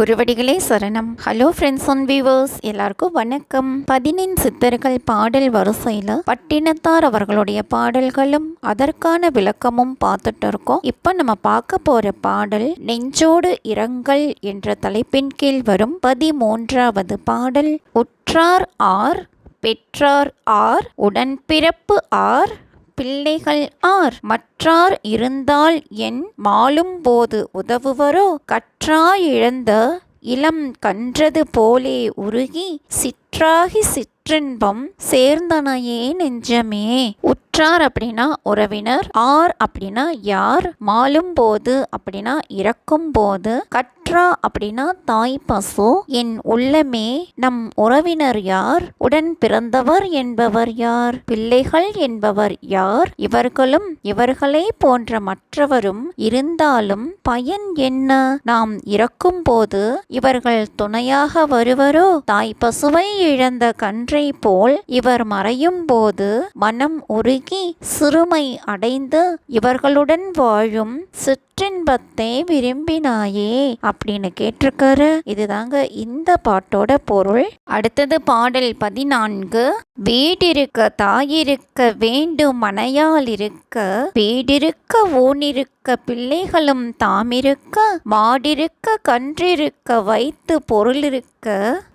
குருவடிகளே சரணம். Hello friends one viewers எல்லாருக்கும் வணக்கம். பதினெண் சித்தர்கள் பாடல் வரிசையில் பட்டினத்தார் அவர்களுடைய பாடல்களும் அதற்கான விளக்கமும் பார்த்துட்டு இருக்கோம். இப்போ நம்ம பார்க்க போகிற பாடல் நெஞ்சோடு இரங்கல் என்ற தலைப்பின் கீழ் வரும் பதிமூன்றாவது பாடல். உற்றார் ஆர் பெற்றார் ஆர் உடன்பிறப்பு ஆர் பிள்ளைகள் ஆர். மற்றார் இருந்தால் என் மாளும் போது உதவுவரோ? கற்றாயிழந்த இளம் கன்றது போலே உருகி சிற்றாகி சிற்றின்பம் சேர்ந்தனையே நெஞ்சமே. உற்றார் அப்படின்னா உறவினர் ஆர் அப்படின்னா யார்? மாலும் போது அப்படின்னா இறக்கும் போது. கற்றா அப்படின்னா தாய் பசு என் உள்ளமே நம் உறவினர் யார்? உடன் பிறந்தவர் என்பவர் யார்? பிள்ளைகள் என்பவர் யார்? இவர்களும் இவர்களை போன்ற மற்றவரும் இருந்தாலும் பயன் என்ன? நாம் இறக்கும் போது இவர்கள் துணையாக வருவரோ? தாய் பசுவை இழந்த கன்றை போல் இவர் மறையும் போது மனம் உருகி சிறுமை அடைந்து இவர்களுடன் வாழும் சிற்றின்பத்தை விரும்பினாயே அப்படின்னு கேட்டிருக்காரு. இதுதாங்க இந்த பாட்டோட பொருள். அடுத்தது பாடல் பதினான்கு. வீடிருக்க தாயிருக்க வேண்டும் மனையால் இருக்க வீடிருக்க ஊனிருக்க பிள்ளைகளும் தாமிருக்க மாடிருக்க கன்றிருக்க வைத்து பொருளிருக்க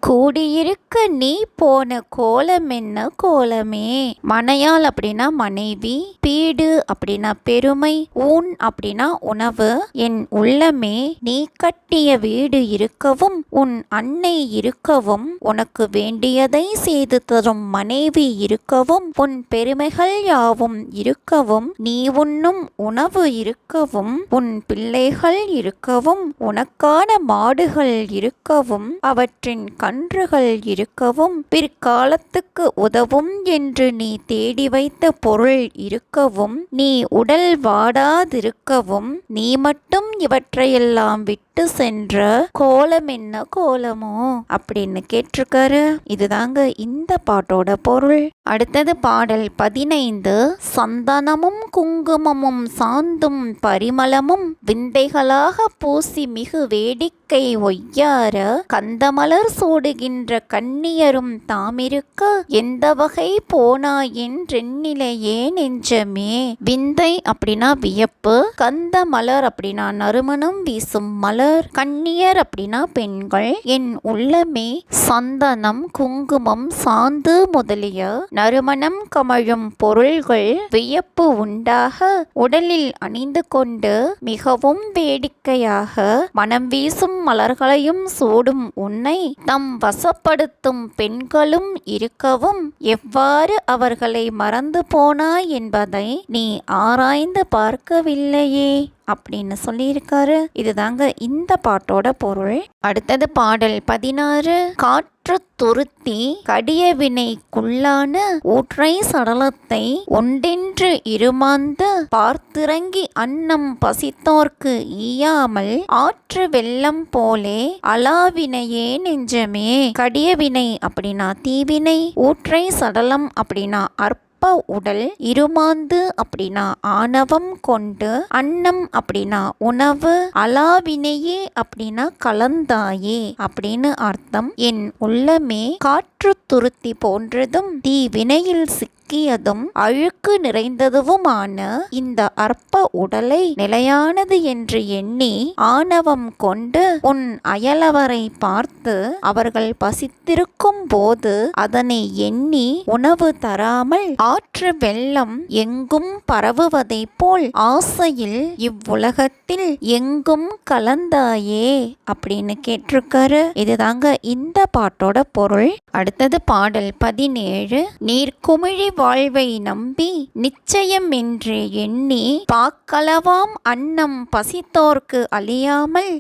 கூடியிருக்க நீ போன கோலம் என்ன கோலமே? மனையால் அப்படின்னா மனைவி பீடு அப்படின்னா பெருமை ஊன் அப்படின்னா உணவு. என் உள்ளமே நீ கட்டிய வீடு இருக்கவும் உன் அன்னை இருக்கவும் உனக்கு வேண்டியதை செய்து தரும் மனைவி இருக்கவும் உன் பெருமைகள் யாவும் இருக்கவும் நீ உண்ணும் உணவு இருக்கவும் உன் பிள்ளைகள் இருக்கவும் உனக்கான மாடுகள் இருக்கவும் அவற்றின் கன்றுகள் இருக்கவும் பிற்காலத்துக்கு உதவும் என்று நீ தேடி வைத்த பொருள் இருக்கவும் நீ உடல் வாடாதிருக்கவும் நீ மட்டும் இவற்றையெல்லாம் விட்டு சென்ற கோலம் என்ன கோலமோ அப்படின்னு கேட்டிருக்காரு. இதுதாங்க இந்த பாட்டோட பொருள். அடுத்தது பாடல் பதினைந்து. சந்தனமும் குங்குமமும் சாந்தும் பரிமளமும் விந்தைகளாக பூசி மிகு வேடிக்கை ஒய்யார கந்தமலர் சூடுகின்ற கண்ணியரும் தாமிருக்க எந்த வகை போனாயின் ரெண்ணிலையே நெஞ்சமே. விந்தை அப்படின்னா வியப்பு கந்த மலர் அப்படின்னா நறுமணம் வீசும் மலர் கண்ணியர் அப்படின்னா பெண்கள். என் உள்ளமே சந்தனம் குங்குமம் சாந்து முதலிய நறுமணம் கமழும் பொருள்கள் வியப்பு உண்டாக உடலில் அணிந்து கொண்டு மிகவும் வேடிக்கையாக மனம் வீசும் மலர்களையும் சூடும் உன்னை தம் வசப்படுத்தும் பெண்களும் இருக்கவும் எவ்வாறு அவர்களை மறந்து போனாய் என்பதை நீ ஆராய்ந்து பார்க்கவில்லையே அப்படின்னு சொல்லியிருக்காரு. இதுதாங்க இந்த பாட்டோட பொருள். அடுத்தது பாடல் பதினாறு. காற்று துருத்தி கடியவினைக்குள்ளான ஊற்றை சடலத்தை ஒன்றென்று இருமாந்து பார்த்திறங்கி அன்னம் பசித்தோர்க்கு ஈயாமல் ஆற்று வெள்ளம் போலே அலாவினையே நெஞ்சமே. கடியவினை அப்படின்னா தீவினை ஊற்றை சடலம் அப்படின்னா அற்ப உடல் இருமாந்து அப்படின்னா ஆணவம் கொண்டு அன்னம் அப்படின்னா உணவு அலாவினையே அப்படின்னா கலந்தாயே அப்படின்னு அர்த்தம். என் உள்ளமே காற்று துருத்தி போன்றதும் தீ வினையில் சிக்க சிக்கியதும் அழுக்கு நிறைந்ததுவுமான இந்த அற்ப உடலை நிலையானது என்று எண்ணி ஆணவம் கொண்டு உன் அயலவரை பார்த்து அவர்கள் பசித்திருக்கும் போது அதனை எண்ணி உணவு தராமல் ஆற்று வெள்ளம் எங்கும் பரவுவதைப் போல் ஆசையில் இவ்வுலகத்தில் எங்கும் கலந்தாயே அப்படின்னு கேட்டிருக்காரு. இதுதாங்க இந்த பாட்டோட பொருள். அடுத்தது பாடல் பதினேழு. நீர்க்குமிழி வாழ்வை நம்பி நிச்சயம் என்று எண்ணி பாக்களவாம் அன்னம் பசித்தோர்க்கு அழியாமல்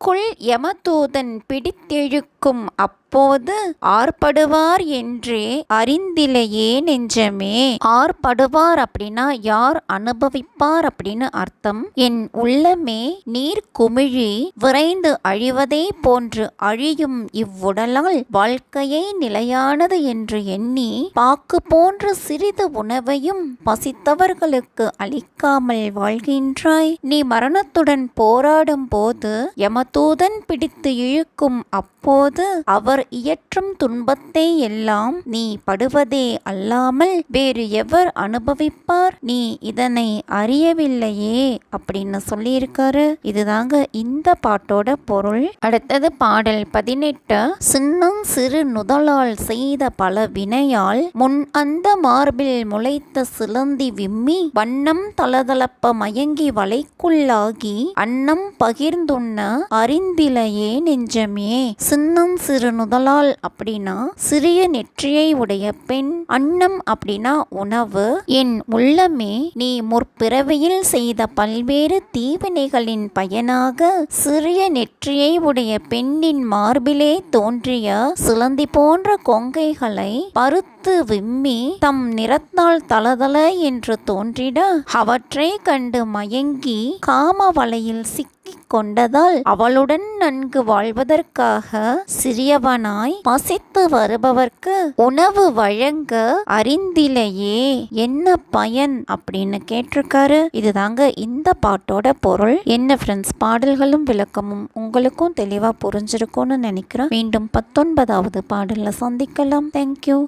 தனக்குள் யமதூதன் பிடித்தெழுக்கும் அப்போது ஆர்ப்படுவார் என்றே அறிந்திலையே நெஞ்சமே. ஆர்ப்படுவார் அப்படின்னா யார் அனுபவிப்பார் அப்படின்னு அர்த்தம். என் உள்ளமே நீர் குமிழி விரைந்து அழிவதே போன்று அழியும் இவ்வுடலால் வாழ்க்கையே நிலையானது என்று எண்ணி பாக்கு போன்ற சிறிது உணவையும் பசித்தவர்களுக்கு அளிக்காமல் வாழ்கின்றாய். நீ மரணத்துடன் போராடும் போது யம தூதன் பிடித்து இழுக்கும் அப்போது அவர் இயற்றும் துன்பத்தை எல்லாம் நீ படுவதே அல்லாமல் வேறு எவர் அனுபவிப்பார்? நீ இதனை அறியவில்லையே அப்படின்னு சொல்லியிருக்காரு. இதுதாங்க இந்த பாட்டோட பொருள். அடுத்தது பாடல் பதினெட்டு. சின்னம் சிறு நுதலால் செய்த பல வினையால் முன் அந்த மார்பில் முளைத்த சிலந்தி விம்மி வண்ணம் தளதளப்ப மயங்கி வலைக்குள்ளாகி அன்னம் பகிர்ந்துண்ண அறிந்திலையே நெஞ்சமே. சின்னம் சிறு நுதலால் அப்படின்னா சிறிய நெற்றியை உடைய பெண். அன்னம் அப்படின்னா உணவு. என் உள்ளமே நீ முற்பிறவியில் செய்த பல்வேறு தீவினைகளின் பயனாக சிறிய நெற்றியை உடைய பெண்ணின் மார்பிலே தோன்றிய சிலந்தி போன்ற கொங்கைகளை பருத்து விம்மி தம் நிறத்தால் தளதள என்று தோன்றிட அவற்றை கண்டு மயங்கி காம வலையில் சிக்க கொண்டதால் அவளுடன் நன்கு வாழ்வதற்காக சிறியவனாய் பசித்து வருபவர்க்கு உணவு வழங்க அறிந்திலையே. என்ன பயன் அப்படின்னு கேட்டிருக்காரு. இதுதாங்க இந்த பாட்டோட பொருள். என்ன ஃப்ரெண்ட்ஸ் பாடல்களும் விளக்கமும் உங்களுக்கும் தெளிவா புரிஞ்சிருக்கும்னு நினைக்கிறேன். மீண்டும் பத்தொன்பதாவது பாடல்ல சந்திக்கலாம். தேங்க்யூ